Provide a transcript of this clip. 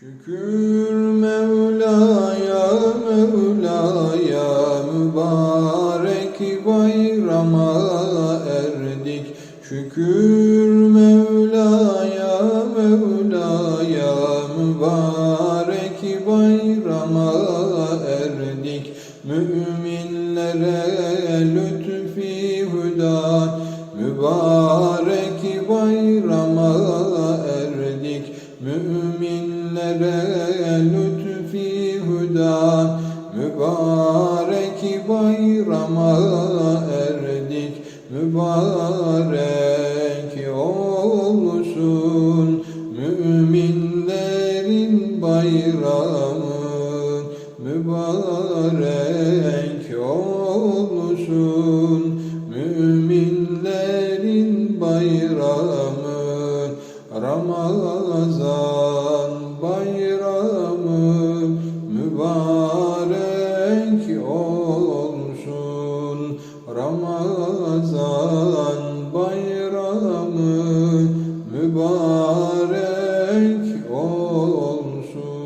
Şükür Mevla'ya Mevla'ya mübarek bayrama erdik. Şükür Mevla'ya Mevla'ya mübarek bayrama erdik. Müminlere lütfi hüda mübarek bayrama. Müminlere lütfi hüda mübarek bayrama erdik. Mübarek olsun müminlerin bayramı mübarek olsun müminlerin bayramı Ramazan bayramı mübarek olsun. Ramazan bayramı mübarek olsun